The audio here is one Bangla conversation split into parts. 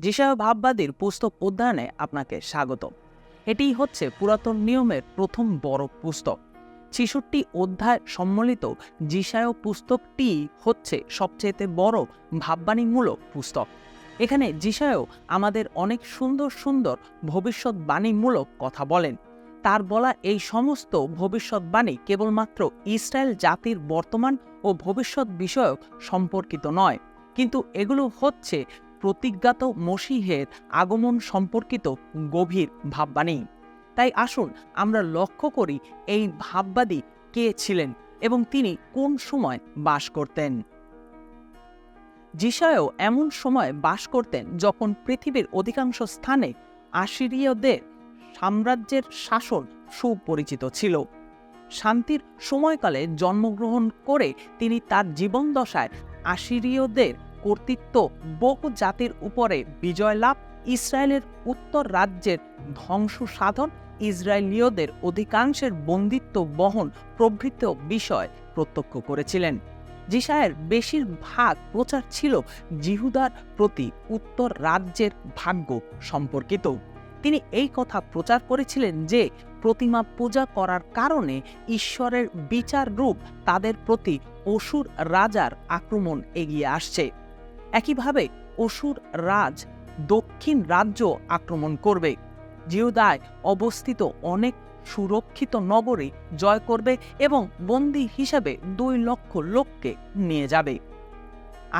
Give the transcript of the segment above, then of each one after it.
যিশায় ভাববাদীর পুস্তক অধ্যয়নে আপনাকে স্বাগত এটিই হচ্ছে পুরাতন নিয়মের প্রথম বড় পুস্তক। ছেষট্টি অধ্যায় সম্মিলিত যিশায় পুস্তকটি হচ্ছে সবচেয়ে বড়, ভাববাণীমূলক পুস্তক। এখানে যিশায়ও আমাদের অনেক সুন্দর সুন্দর ভবিষ্যৎবাণীমূলক কথা বলেন। তার বলা এই সমস্ত ভবিষ্যৎবাণী কেবলমাত্র ইসরায়েল জাতির বর্তমান ও ভবিষ্যৎ বিষয়ক সম্পর্কিত নয়, কিন্তু এগুলো হচ্ছে প্রতিজ্ঞাত মসিহের আগমন সম্পর্কিত গভীর ভাববাণী তাই আসুন আমরা লক্ষ্য করি এই ভাববাদী কে ছিলেন এবং তিনি কোন সময় বাস করতেন। যিশায়ও এমন সময় বাস করতেন যখন পৃথিবীর অধিকাংশ স্থানে আশিরীয়দের সাম্রাজ্যের শাসন সুপরিচিত ছিল। শান্তির সময়কালে জন্মগ্রহণ করে তিনি তার জীবনদশায় আশিরীয়দের কর্তৃত্ব বহু জাতির উপরে বিজয় লাভ, ইসরায়েলের উত্তর রাজ্যের ধ্বংস সাধন ইসরায়েলীয়দের অধিকাংশের বন্দিত্ব বহন প্রভৃত বিষয় প্রত্যক্ষ করেছিলেন। জিসায়ের বেশিরভাগ প্রচার ছিল জিহুদার প্রতি উত্তর রাজ্যের ভাগ্য সম্পর্কিত। তিনি এই কথা প্রচার করেছিলেন যে, প্রতিমা পূজা করার কারণে ঈশ্বরের বিচার রূপ তাদের প্রতি অসুর রাজার আক্রমণ এগিয়ে আসছে। একইভাবে অসুর রাজ দক্ষিণ রাজ্য আক্রমণ করবে। জিহুদায় অবস্থিত অনেক সুরক্ষিত নগরী জয় করবে এবং বন্দী হিসাবে দুই লক্ষ লোককে নিয়ে যাবে।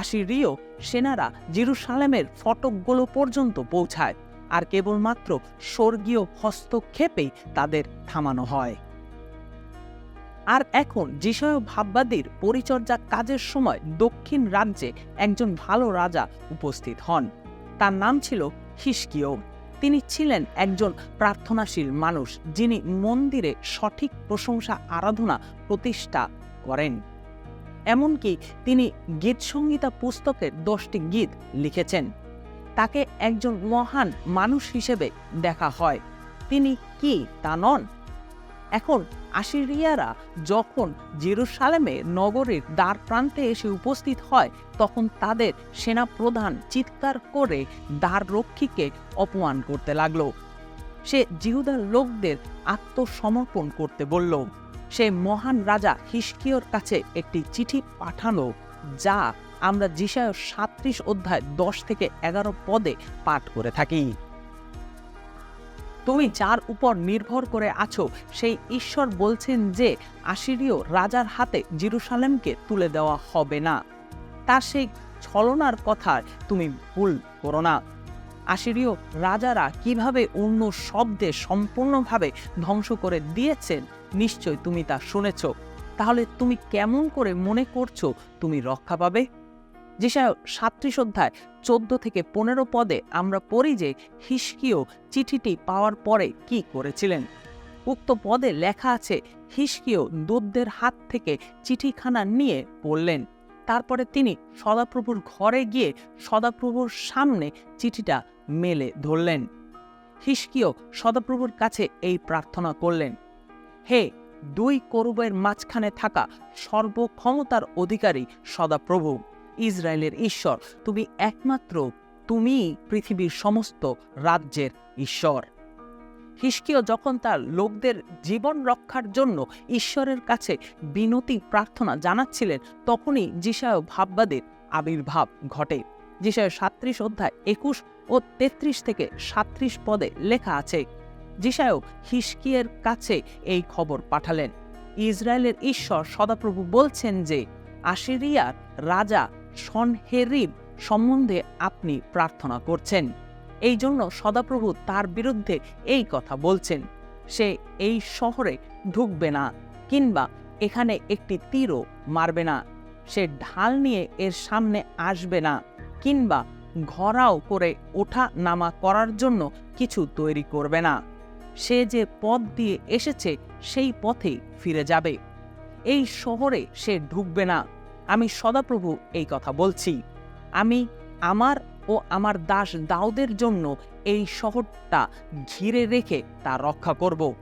আশিরিয় সেনারা জেরুসালেমের ফটকগুলো পর্যন্ত পৌঁছায়, আর কেবলমাত্র স্বর্গীয় হস্তক্ষেপেই তাদের থামানো হয়। আর এখন যিশয় ভাববাদীর পরিচর্যা কাজের সময় দক্ষিণ রাজ্যে একজন ভালো রাজা উপস্থিত হন। তার নাম ছিল হিসকিও। তিনি ছিলেন একজন প্রার্থনাশীল মানুষ, যিনি মন্দিরে সঠিক প্রশংসা, আরাধনা, প্রতিষ্ঠা করেন। এমনকি তিনি গীতসংগীতা পুস্তকের দশটি গীত লিখেছেন। তাকে একজন মহান মানুষ হিসেবে দেখা হয়। তিনি কি তা নন? এখন আশিরিয়ারা যখন জেরুসালেমে নগরীর দ্বার প্রান্তে এসে উপস্থিত হয়, তখন তাদের সেনাপ্রধান চিৎকার করে দ্বাররক্ষীকে অপমান করতে লাগল। সে জিহুদার লোকদের আত্মসমর্পণ করতে বলল। সে মহান রাজা হিসকিয়র কাছে একটি চিঠি পাঠানো যা আমরা জিসায় সাত্রিশ অধ্যায় দশ থেকে এগারো পদে পাঠ করে থাকি। তুমি যার উপর নির্ভর করে আছো, সেই ঈশ্বর বলছেন যে আশিরীয় রাজার হাতে জিরুসালেমকে তুলে দেওয়া হবে না। তার সেই ছলনার কথা তুমি ভুল করো না। আশিরীয় রাজারা কীভাবে অন্য শব্দে সম্পূর্ণভাবে ধ্বংস করে দিয়েছেন, নিশ্চয় তুমি তা শুনেছ। তাহলে তুমি কেমন করে মনে করছ, তুমি রক্ষা পাবে? যেসব সাত্রিশ অধ্যায়, চোদ্দ থেকে পনেরো পদে আমরা পড়ি যে হিসকিও চিঠিটি পাওয়ার পরে কি করেছিলেন। উক্ত পদে লেখা আছে, হিসকিও দূতদের হাত থেকে চিঠিখানা নিয়ে পড়লেন। তারপরে তিনি সদাপ্রভুর ঘরে গিয়ে সদাপ্রভুর সামনে চিঠিটা মেলে ধরলেন। হিসকিও সদাপ্রভুর কাছে এই প্রার্থনা করলেন, হে, দুই করুবের মাঝখানে থাকা সর্বক্ষমতার অধিকারী সদাপ্রভু ইসরায়েলের ঈশ্বর। তুমি একমাত্র তুমি পৃথিবীর সমস্ত রাজ্যের ঈশ্বর। হিসকিও যখন তার লোকদের জীবন রক্ষার জন্য ঈশ্বরের কাছে বিনতি প্রার্থনা জানাচ্ছিলেন, তখনই যিশায় ভাববাদের আবির্ভাব ঘটে। যিশায় সাত্রিশ অধ্যায় একুশ ও তেত্রিশ থেকে সাত্রিশ পদে লেখা আছে, যিশায়ও হিসকিয়ের কাছে এই খবর পাঠালেন। ইসরায়েলের ঈশ্বর সদাপ্রভু বলছেন যে, আশিরিয়ার রাজা সনহেরিব সম্বন্ধে আপনি প্রার্থনা করছেন। এই জন্য সদাপ্রভু তার বিরুদ্ধে এই কথা বলছেন, সে এই শহরে ঢুকবে না কিংবা এখানে একটি তীরও মারবে না। সে ঢাল নিয়ে এর সামনে আসবে না কিংবা ঘরাও করে ওঠা নামা করার জন্য কিছু তৈরি করবে না। সে যে পথ দিয়ে এসেছে সেই পথে ফিরে যাবে। এই শহরে সে ঢুকবে না। আমি সদাপ্রভু এই কথা বলছি। আমি আমার ও আমার দাস দাউদের জন্য এই শহরটা ঘিরে রেখে তা রক্ষা করব।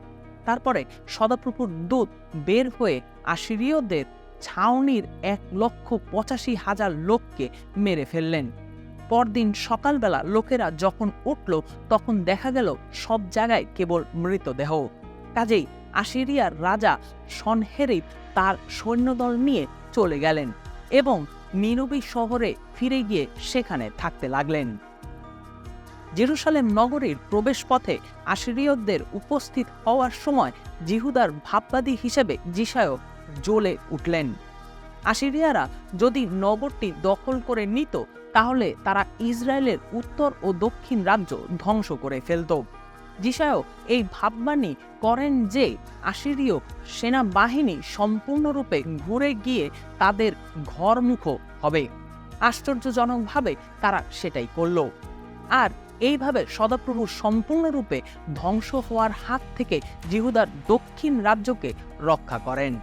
তারপরে সদাপ্রভুর দূত বের হয়ে আশিরীয়দের ছাউনির এক লক্ষ পঁচাশি হাজার লোককে মেরে ফেললেন। পরদিন সকালবেলা লোকেরা যখন উঠল, তখন দেখা গেল সব জায়গায় কেবল মৃতদেহ। কাজেই আশিরিয়ার রাজা সনহেরিব তার সৈন্যদল নিয়ে চলে গেলেন এবং নিনবী শহরে ফিরে গিয়ে সেখানে থাকতে লাগলেন। জেরুসালেম নগরীর প্রবেশপথে আশিরিয়দের উপস্থিত হওয়ার সময় জিহুদার ভাববাদী হিসেবে জিসায়ও জ্বলে উঠলেন। আশিরিয়ারা যদি নগরটি দখল করে নিত, তাহলে তারা ইসরায়েলের উত্তর ও দক্ষিণ রাজ্য ধ্বংস করে ফেলত। জিসায়ও এই ভাববাণী করেন যে আশিরীয় সেনাবাহিনী সম্পূর্ণরূপে ঘুরে গিয়ে তাদের ঘরমুখ হবে। আশ্চর্যজনকভাবে তারা সেটাই করল। আর এইভাবে সদাপ্রভু সম্পূর্ণরূপে ধ্বংস হওয়ার হাত থেকে জিহুদার দক্ষিণ রাজ্যকে রক্ষা করেন।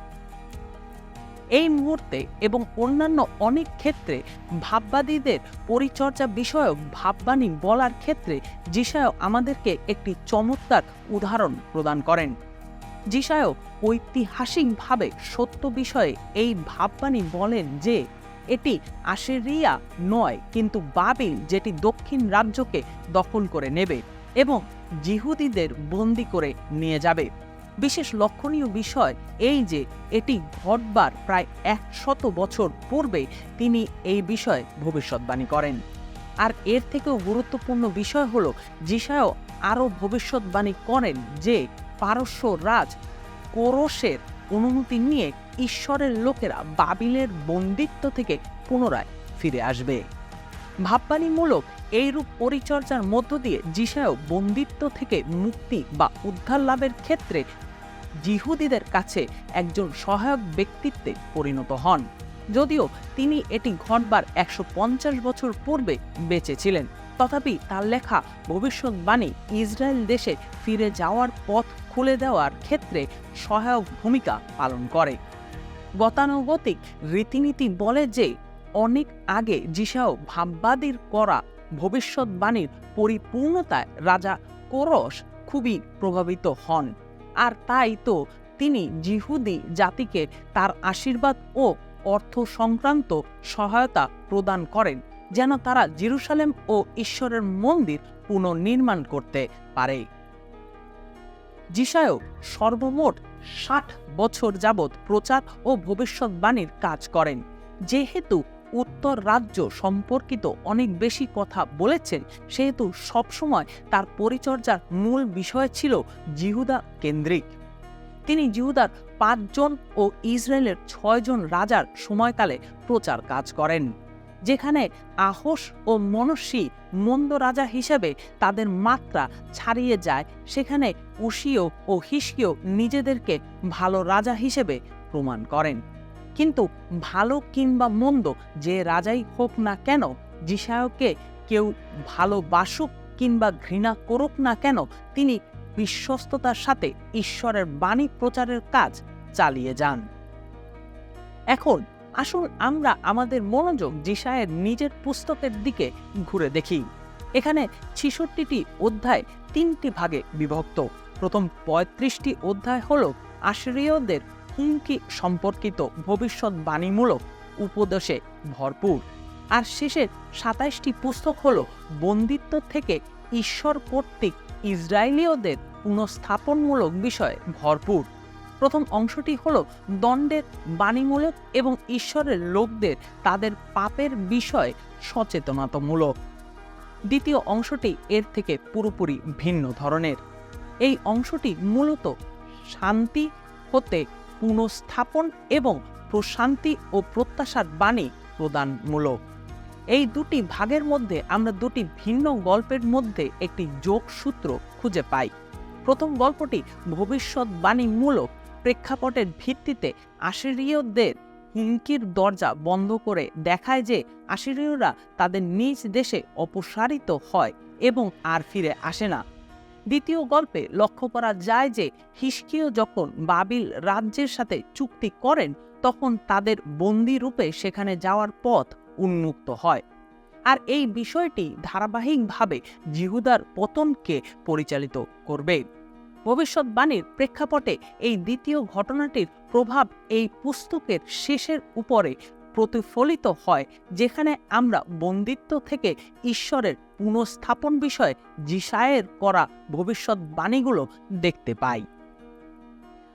এই মুহূর্তে এবং অন্যান্য অনেক ক্ষেত্রে ভাববাদীদের পরিচর্যা বিষয়ক ভাববাণী বলার ক্ষেত্রে জিসায় আমাদেরকে একটি চমৎকার উদাহরণ প্রদান করেন। জিসায় ঐতিহাসিকভাবে সত্য বিষয়ে এই ভাববাণী বলেন যে, এটি আশেরিয়া নয় কিন্তু বাবিল যেটি দক্ষিণ রাজ্যকে দখল করে নেবে এবং জিহুদিদের বন্দি করে নিয়ে যাবে। বিশেষ লক্ষণীয় বিষয় এই যে এটি ঘটবার প্রায় একশত বছর পূর্বে তিনি এই বিষয়ে ভবিষ্যৎবাণী করেন। আর এর থেকেও গুরুত্বপূর্ণ বিষয় হল জিসায়ও আরও ভবিষ্যৎবাণী করেন যে পারস্য রাজ কোরসের অনুমতি নিয়ে ঈশ্বরের লোকেরা বাবিলের বন্দিত্ব থেকে পুনরায় ফিরে আসবে। ভাববাণীমূলক এইরূপ পরিচর্যার মধ্য দিয়ে জিসায়ও বন্দিত্ব থেকে মুক্তি বা উদ্ধার লাভের ক্ষেত্রে জিহুদিদের কাছে একজন সহায়ক ব্যক্তিত্বে পরিণত হন। যদিও তিনি এটি ঘটবার একশো পঞ্চাশ বছর পূর্বে বেঁচে ছিলেন তথাপি তার লেখা ভবিষ্যৎবাণী ইসরায়েল দেশে ফিরে যাওয়ার পথ খুলে দেওয়ার ক্ষেত্রে সহায়ক ভূমিকা পালন করে। গতানুগতিক রীতিনীতি বলে যে, অনেক আগে জিসাও ভাববাদীর করা ভবিষ্যৎবাণীর পরিপূর্ণতায় রাজা কোরস খুবই প্রভাবিত হন। আর তাই তো তিনি জিহুদি জাতিকে তার আশীর্বাদ ও অর্থ সংক্রান্ত সহায়তা প্রদান করেন, যেন তারা জেরুসালেম ও ঈশ্বরের মন্দির পুনর্নির্মাণ করতে পারে। জিসায়ও সর্বমোট ষাট বছর যাবৎ প্রচার ও ভবিষ্যৎবাণীর কাজ করেন, যেহেতু উত্তর রাজ্য সম্পর্কিত অনেক বেশি কথা বলেছেন। সেহেতু সবসময় তার পরিচর্যার মূল বিষয় ছিল জিহুদা কেন্দ্রিক। তিনি জিহুদার পাঁচজন ও ইসরায়েলের ছয়জন রাজার সময়কালে প্রচার কাজ করেন, যেখানে আহস ও মনস্বী মন্দ রাজা হিসেবে তাদের মাত্রা ছাড়িয়ে যায়। সেখানে উশিও ও হিসকিও নিজেদেরকে ভালো রাজা হিসেবে প্রমাণ করেন। কিন্তু ভালো কিংবা মন্দ, যে রাজাই হোক না কেন জিসায়কে কেউ ভালোবাসুক কিংবা ঘৃণা করুক না কেন, তিনি বিশ্বস্ততার সাথে ঈশ্বরের বাণী প্রচারের কাজ চালিয়ে যান। এখন আসুন আমরা আমাদের মনোযোগ জিসায়ের নিজের পুস্তকের দিকে ঘুরে দেখি। এখানে ছিষট্টিটি অধ্যায় তিনটি ভাগে বিভক্ত। প্রথম পঁয়ত্রিশটি অধ্যায় হল আশ্রীয়দের হুমকি সম্পর্কিত ভবিষ্যৎবাণীমূলক উপদেশে ভরপুর। আর শেষের সাতাইশটি পুস্তক হল বন্দিত্ব থেকে ঈশ্বর কর্তৃক ইসরায়েলীয়দের পুনঃস্থাপনমূলক বিষয়ে ভরপুর। প্রথম অংশটি হল দণ্ডের বাণীমূলক এবং ঈশ্বরের লোকদের তাদের পাপের বিষয়ে সচেতনতামূলক। দ্বিতীয় অংশটি এর থেকে পুরোপুরি ভিন্ন ধরনের। এই অংশটি মূলত শান্তি হতে পুনঃস্থাপন এবং প্রশান্তি ও প্রত্যাশার বাণী প্রদানমূলক। এই দুটি ভাগের মধ্যে আমরা দুটি ভিন্ন গল্পের মধ্যে একটি যোগসূত্র খুঁজে পাই। প্রথম গল্পটি ভবিষ্যৎবাণীমূলক প্রেক্ষাপটের ভিত্তিতে আশিরীয়দের হুমকির দরজা বন্ধ করে দেখায় যে আশিরীয়রা তাদের নিজ দেশে অপসারিত হয় এবং আর ফিরে আসে না। দ্বিতীয় গল্পে লক্ষ্য করা যায় যে হিসকিও যখন বাবিল রাজ্যের সাথে চুক্তি করেন, তখন তাদের বন্দি রূপে সেখানে যাওয়ার পথ উন্মুক্ত হয়। আর এই বিষয়টি ধারাবাহিকভাবে জিহুদার পতনকে পরিচালিত করবে। ভবিষ্যৎবাণীর প্রেক্ষাপটে এই দ্বিতীয় ঘটনাটির প্রভাব এই পুস্তকের শেষের উপরে প্রতিফলিত হয়, যেখানে আমরা বন্দিত্ব থেকে ঈশ্বরের পুনঃস্থাপন বিষয়ে জিসায়ের করা ভবিষ্যৎবাণীগুলো দেখতে পাই।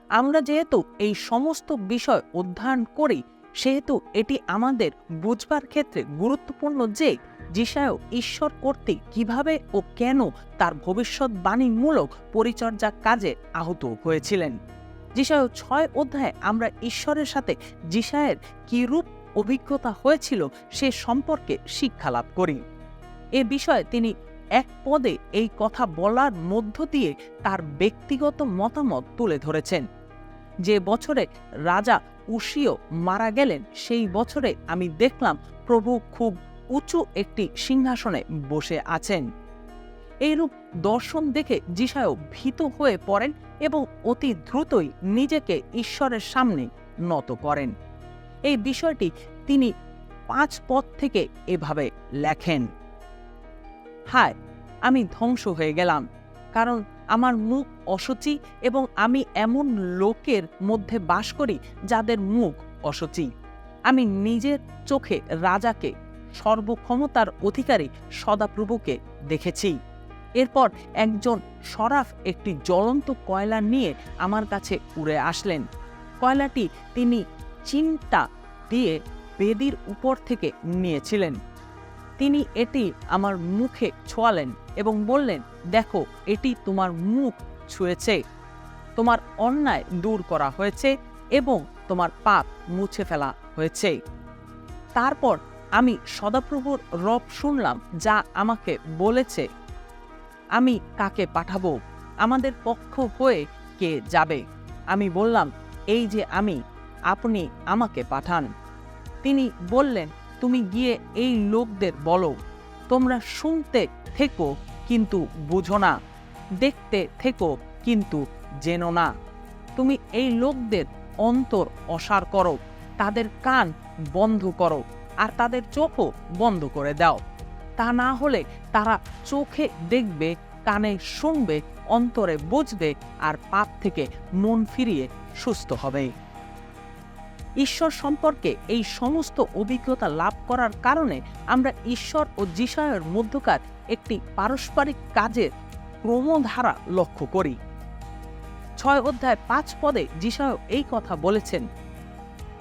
আমরা যেহেতু এই সমস্ত বিষয় অধ্যয়ন করি, সেহেতু এটি আমাদের বুঝবার ক্ষেত্রে গুরুত্বপূর্ণ যে যিশায় ঈশ্বর করতে কীভাবে ও কেন তার ভবিষ্যৎবাণীমূলক পরিচর্যা কাজে আহত হয়েছিলেন। যিশায় ছয় অধ্যায়ে আমরা ঈশ্বরের সাথে যিশায়ের কিরূপ অভিজ্ঞতা হয়েছিল সে সম্পর্কে শিক্ষা লাভ করি। এ বিষয়ে তিনি এক পদে এই কথা বলার মধ্য দিয়ে তার ব্যক্তিগত মতামত তুলে ধরেছেন। যে বছরে রাজা উশিও মারা গেলেন, সেই বছরে আমি দেখলাম প্রভু খুব উঁচু একটি সিংহাসনে বসে আছেন। এইরূপ দর্শন দেখে যিশায় ভীত হয়ে পড়েন এবং অতি দ্রুতই নিজেকে ঈশ্বরের সামনে নত করেন। এই বিষয়টি তিনি পাঁচ পথ থেকে এভাবে লেখেন। হায়, আমি ধ্বংস হয়ে গেলাম, কারণ আমার মুখ অসুচি এবং আমি এমন লোকের মধ্যে বাস করি যাদের মুখ অসুচি। আমি নিজের চোখে রাজাকে, সর্বক্ষমতার অধিকারী সদাপ্রভুকে দেখেছি। এরপর একজন সরাফ একটি জ্বলন্ত কয়লা নিয়ে আমার কাছে উড়ে আসলেন। কয়লাটি তিনি চিন্তা দিয়ে বেদির উপর থেকে নিয়েছিলেন। তিনি এটি আমার মুখে ছোঁয়ালেন এবং বললেন, দেখো, এটি তোমার মুখ ছুঁয়েছে, তোমার অন্যায় দূর করা হয়েছে এবং তোমার পাপ মুছে ফেলা হয়েছে। তারপর আমি সদাপ্রভুর রব শুনলাম যা আমাকে বলেছে, আমি কাকে পাঠাবো? আমাদের পক্ষ হয়ে কে যাবে? আমি বললাম, এই যে আমি আপনি আমাকে পাঠান। তিনি বললেন, তুমি গিয়ে এই লোকদের বলো। তোমরা শুনতে থেকো কিন্তু বুঝো না। দেখতে থেকো কিন্তু জেনো না। তুমি এই লোকদের অন্তর অসার করো। তাদের কান বন্ধ করো আর তাদের চোখও বন্ধ করে দাও। তা না হলে তারা চোখে দেখবে, কানে শুনবে, অন্তরে বুঝবে আর পাপ থেকে মন ফিরিয়ে সুস্থ হবে। ঈশ্বর সম্পর্কে এই সমস্ত অভিজ্ঞতা লাভ করার কারণে আমরা ঈশ্বর ও যিশায়ের মধ্যকার একটি পারস্পরিক কাজের ক্রমধারা লক্ষ্য করি। ছয় অধ্যায় পাঁচ পদে যিশায় এই কথা বলেছেন,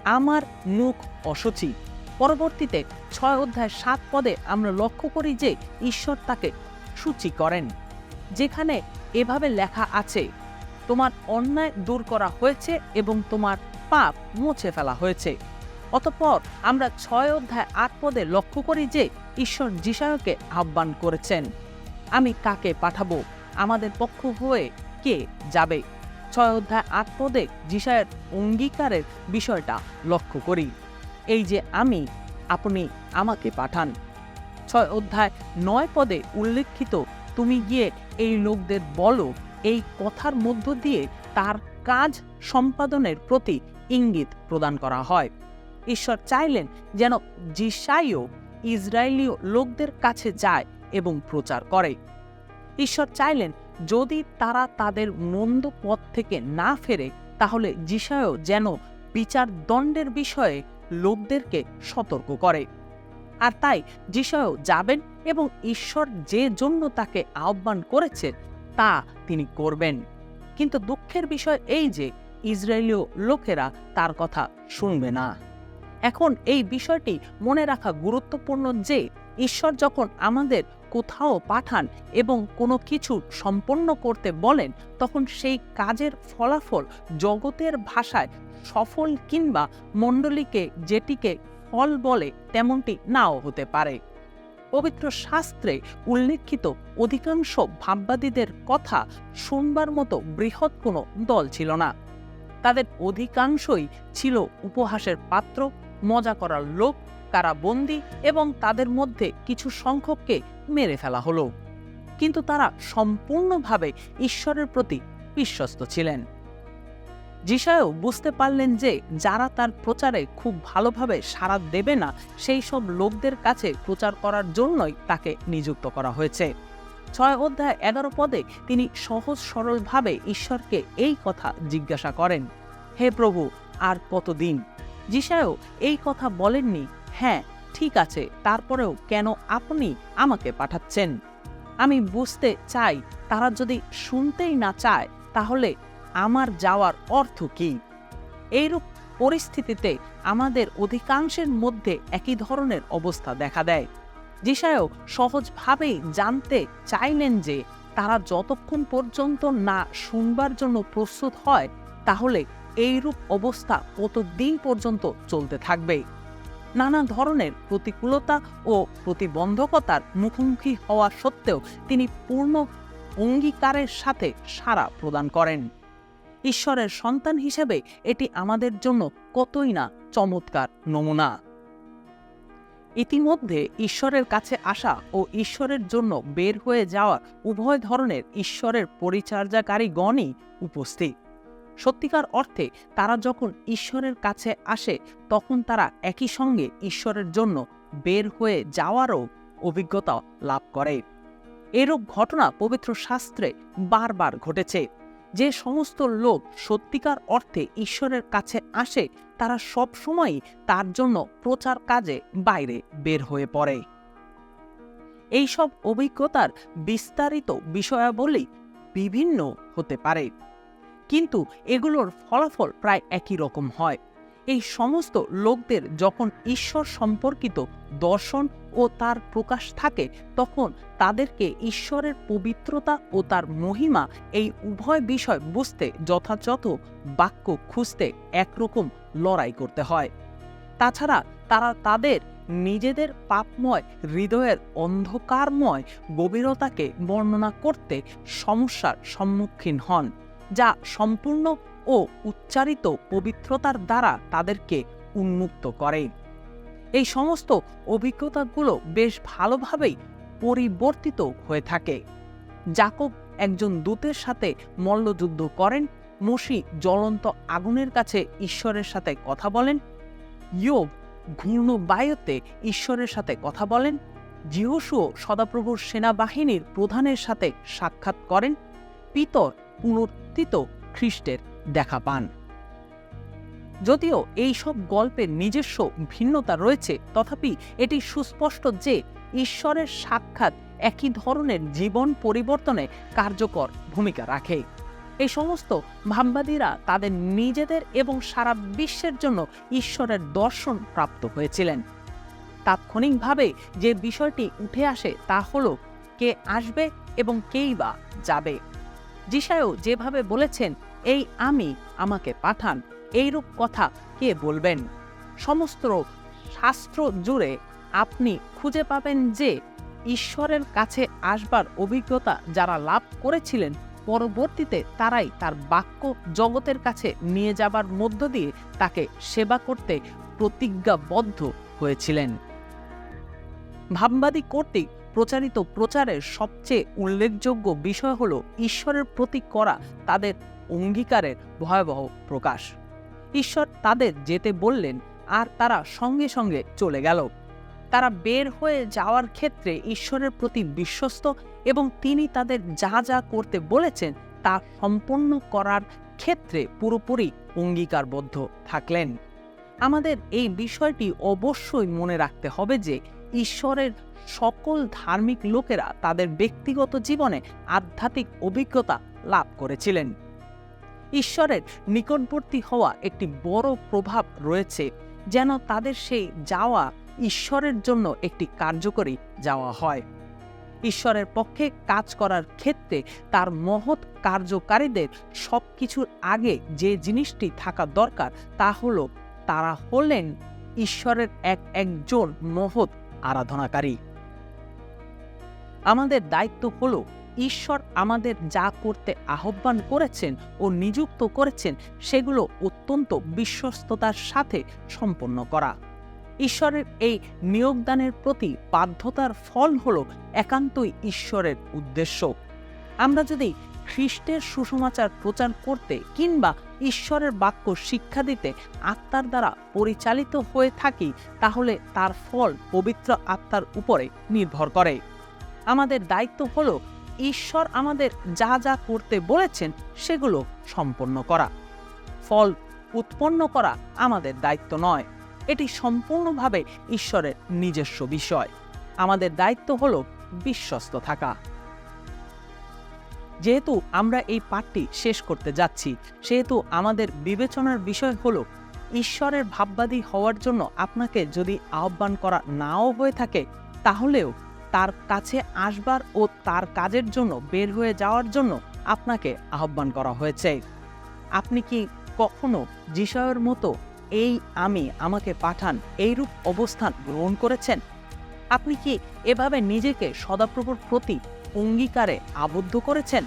আমার মুখ অসুচি। পরবর্তীতে ছয় অধ্যায় সাত পদে আমরা লক্ষ্য করি যে ঈশ্বর তাকে সূচি করেন, যেখানে এভাবে লেখা আছে, তোমার অন্যায় দূর করা হয়েছে এবং তোমার পাপ মুছে ফেলা হয়েছে। অতঃপর আমরা ছয় অধ্যায় আট পদে লক্ষ্য করি যে ঈশ্বর যিশায়কে আহ্বান করেছেন। আমি কাকে পাঠাবো? আমাদের পক্ষ হয়ে কে যাবে? ছয় অধ্যায় আট পদে যিশায়ের অঙ্গীকারের বিষয়টা লক্ষ্য করি। এই যে আমি, আপনি আমাকে পাঠান। ছয় অধ্যায় নয় পদে উল্লেখিত, তুমি গিয়ে এই লোকদের বলো, এই কথার মধ্য দিয়ে তার কাজ সম্পাদনের প্রতি ইঙ্গিত প্রদান করা হয়। ঈশ্বর চাইলেন যেন জিসাইও ইসরায়েলীয় লোকদের কাছে যায় এবং প্রচার করে। ঈশ্বর চাইলেন যদি তারা তাদের মন্দ পথ থেকে না ফেরে, তাহলে জিসায়ও যেন বিচার দণ্ডের বিষয়ে লোকদেরকে সতর্ক করে। আর তাই যিশায়ও যাবেন এবং ঈশ্বর যে জন্য তাকে আহ্বান করেছে, তা তিনি করবেন। কিন্তু দুঃখের বিষয় এই যে ইসরায়েলীয় লোকেরা তার কথা শুনবে না। এখন এই বিষয়টি মনে রাখা গুরুত্বপূর্ণ যে, ঈশ্বর যখন আমাদের কোথাও পাঠান এবং কোনো কিছু সম্পন্ন করতে বলেন, তখন সেই কাজের ফলাফল জগতের ভাষায় সফল কিংবা মণ্ডলীকে যেটিকে ফল বলে তেমনটি নাও হতে পারে। পবিত্র শাস্ত্রে উল্লেখিত অধিকাংশ ভাববাদীদের কথা শুনবার মতো বৃহৎ কোনো দল ছিল না। তাদের অধিকাংশই ছিল উপহাসের পাত্র, মজা করার লোক, কারাবন্দি এবং তাদের মধ্যে কিছু সংখ্যককে মেরে ফেলা হলো। কিন্তু তারা সম্পূর্ণভাবে ঈশ্বরের প্রতি বিশ্বস্ত ছিলেন। যিশায়ও বুঝতে পারলেন যে যারা তার প্রচারে খুব ভালোভাবে সাড়া দেবে না, সেই সব লোকদের কাছে প্রচার করার জন্যই তাকে নিযুক্ত করা হয়েছে। ছয় অধ্যায় এগারো পদে তিনি সহজ সরলভাবে ঈশ্বরকে এই কথা জিজ্ঞাসা করেন, হে প্রভু, আর কতদিন? জিসায়ও এই কথা বলেননি হ্যাঁ ঠিক আছে, তারপরেও কেন আপনি আমাকে পাঠাচ্ছেন? আমি বুঝতে চাই, তারা যদি শুনতেই না চায়, তাহলে আমার যাওয়ার অর্থ কি? এইরূপ পরিস্থিতিতে আমাদের অধিকাংশের মধ্যে একই ধরনের অবস্থা দেখা দেয়। জিসায়ও সহজভাবেই জানতে চাইলেন যে তারা যতক্ষণ পর্যন্ত না শুনবার জন্য প্রস্তুত হয়, তাহলে এইরূপ অবস্থা কতদিন পর্যন্ত চলতে থাকবে? নানা ধরনের প্রতিকূলতা ও প্রতিবন্ধকতার মুখোমুখি হওয়া সত্ত্বেও তিনি পূর্ণ অঙ্গীকারের সাথে সাড়া প্রদান করেন। ঈশ্বরের সন্তান হিসেবে এটি আমাদের জন্য কতই না চমৎকার নমুনা। ইতিমধ্যে ঈশ্বরের কাছে আসা ও ঈশ্বরের জন্য বের হয়ে যাওয়া উভয় ধরনের ঈশ্বরের পরিচর্যাকারীগণই উপস্থিত। সত্যিকার অর্থে তারা যখন ঈশ্বরের কাছে আসে, তখন তারা একই সঙ্গে ঈশ্বরের জন্য বের হয়ে যাওয়ারও অভিজ্ঞতা লাভ করে। এরূপ ঘটনা পবিত্র শাস্ত্রে বারবার ঘটেছে। যে সমস্ত লোক সত্যিকার অর্থে ঈশ্বরের কাছে আসে, তারা সব সময় তার জন্য প্রচার কাজে বাইরে বের হয়ে পড়ে। এইসব অভিজ্ঞতার বিস্তারিত বিষয়াবলী বিভিন্ন হতে পারে। কিন্তু এগুলোর ফলাফল প্রায় একই রকম হয়। এই সমস্ত লোকদের যখন ঈশ্বর সম্পর্কিত দর্শন ও তার প্রকাশ থাকে, তখন তাদেরকে ঈশ্বরের পবিত্রতা ও তার মহিমা এই উভয় বিষয় বুঝতে, যথাযথ বাক্য খুঁজতে একরকম লড়াই করতে হয়। তাছাড়া তারা তাদের নিজেদের পাপময়, হৃদয়ের অন্ধকারময় গভীরতাকে বর্ণনা করতে সমস্যার সম্মুখীন হন, যা সম্পূর্ণ ও উচ্চারিত পবিত্রতার দ্বারা তাদেরকে উন্মুক্ত করে। এই সমস্ত অভিজ্ঞতাগুলো বেশ ভালোভাবেই পরিবর্তিত হয়ে থাকে। জাকব একজন দূতের সাথে মল্লযুদ্ধ করেন, মসি জ্বলন্ত আগুনের কাছে ঈশ্বরের সাথে কথা বলেন, ইয়োব ঘূর্ণ বায়ুতে ঈশ্বরের সাথে কথা বলেন জিহসুও সদাপ্রভুর সেনাবাহিনীর প্রধানের সাথে সাক্ষাৎ করেন, পিতর পুনর্থিত খ্রিস্টের দেখা পান। যদিও এই সব গল্পের নিজস্ব ভিন্নতা রয়েছে, তথাপি এটি সুস্পষ্ট যে ঈশ্বরের সাক্ষাৎ একই ধরনের জীবন পরিবর্তনে কার্যকর ভূমিকা রাখে। এই সমস্ত ভাববাদীরা তাদের নিজেদের এবং সারা বিশ্বের জন্য ঈশ্বরের দর্শন প্রাপ্ত হয়েছিলেন। তাৎক্ষণিকভাবে যে বিষয়টি উঠে আসে তা হল, কে আসবে এবং কেই বা যাবে। যিশায়ও যেভাবে বলেছেন এই আমি আমাকে পাঠান, এইরূপ কথা কে বলবেন? সমস্ত শাস্ত্র জুড়ে আপনি খুঁজে পাবেন যে, ঈশ্বরের কাছে আসবার অভিজ্ঞতা যারা লাভ করেছিলেন, পরবর্তীতে তারাই তার বাক্য জগতের কাছে নিয়ে যাবার মধ্য দিয়ে তাকে সেবা করতে প্রতিজ্ঞাবদ্ধ হয়েছিলেন। ভাববাদী কর্তৃক প্রচারিত প্রচারের সবচেয়ে উল্লেখযোগ্য বিষয় হল, ঈশ্বরের প্রতি করা তাদের অঙ্গীকারের ভয়াবহ প্রকাশ। ঈশ্বর তাদের যেতে বললেন আর তারা সঙ্গে সঙ্গে চলে গেল। তারা বের হয়ে যাওয়ার ক্ষেত্রে ঈশ্বরের প্রতি বিশ্বস্ত এবং তিনি তাদের যা যা করতে বলেছেন তা সম্পন্ন করার ক্ষেত্রে পুরোপুরি অঙ্গীকারবদ্ধ থাকলেন। আমাদের এই বিষয়টি অবশ্যই মনে রাখতে হবে যে ঈশ্বরের সকল ধার্মিক লোকেরা তাদের ব্যক্তিগত জীবনে আধ্যাত্মিক অভিজ্ঞতা লাভ করেছিলেন। ঈশ্বরের নিকটবর্তী হওয়া একটি বড় প্রভাব রয়েছে, যেন তাদের সেই যাওয়া ঈশ্বরের জন্য একটি কার্যকরী যাওয়া হয়। ঈশ্বরের পক্ষে কাজ করার ক্ষেত্রে তার মহৎ কার্যকারীদের সব কিছুর আগে যে জিনিসটি থাকা দরকার তা হল, তারা হলেন ঈশ্বরের এক একজন মহৎ আরাধনাকারী। আমাদের দায়িত্ব হলো ঈশ্বর আমাদের যা করতে আহ্বান করেছেন ও নিযুক্ত করেছেন, সেগুলো অত্যন্ত বিশ্বস্ততার সাথে সম্পন্ন করা। ঈশ্বরের এই নিয়োগদানের প্রতি বাধ্যতার ফল হল একান্তই ঈশ্বরের উদ্দেশ্য। আমরা যদি খ্রিস্টের সুসমাচার প্রচার করতে কিংবা ঈশ্বরের বাক্য শিক্ষা দিতে আত্মার দ্বারা পরিচালিত হয়ে থাকি, তাহলে তার ফল পবিত্র আত্মার উপরে নির্ভর করে। আমাদের দায়িত্ব হলো ঈশ্বর আমাদের যা যা করতে বলেছেন সেগুলো সম্পন্ন করা। ফল উৎপন্ন করা আমাদের দায়িত্ব নয়। এটি সম্পূর্ণভাবে ঈশ্বরের নিজস্ব বিষয়। আমাদের দায়িত্ব হল বিশ্বস্ত থাকা। যেহেতু আমরা এই পাঠটি শেষ করতে যাচ্ছি, সেহেতু আমাদের বিবেচনার বিষয় হলো, ঈশ্বরের ভাববাদী হওয়ার জন্য আপনাকে যদি আহ্বান করা নাও হয়ে থাকে, তাহলেও তার কাছে আসবার ও তার কাজের জন্য বের হয়ে যাওয়ার জন্য আপনাকে আহ্বান করা হয়েছে। আপনি কি কখনো যিশয়ের মতো এই আমি আমাকে পাঠান, এইরূপ অবস্থান গ্রহণ করেছেন? আপনি কি এভাবে নিজেকে সদাপ্রভুর প্রতি অঙ্গীকারে আবদ্ধ করেছেন?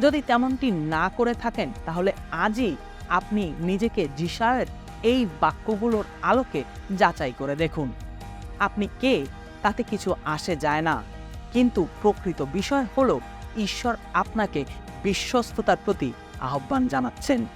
যদি তেমনটি না করে থাকেন, তাহলে আজই আপনি নিজেকে যিশায়ের এই বাক্যগুলোর আলোকে যাচাই করে দেখুন। আপনি কে তাতে কিছু আসে যায় না। কিন্তু প্রকৃত বিষয় হলো, ঈশ্বর আপনাকে বিশ্বস্ততার প্রতি আহ্বান জানাচ্ছেন।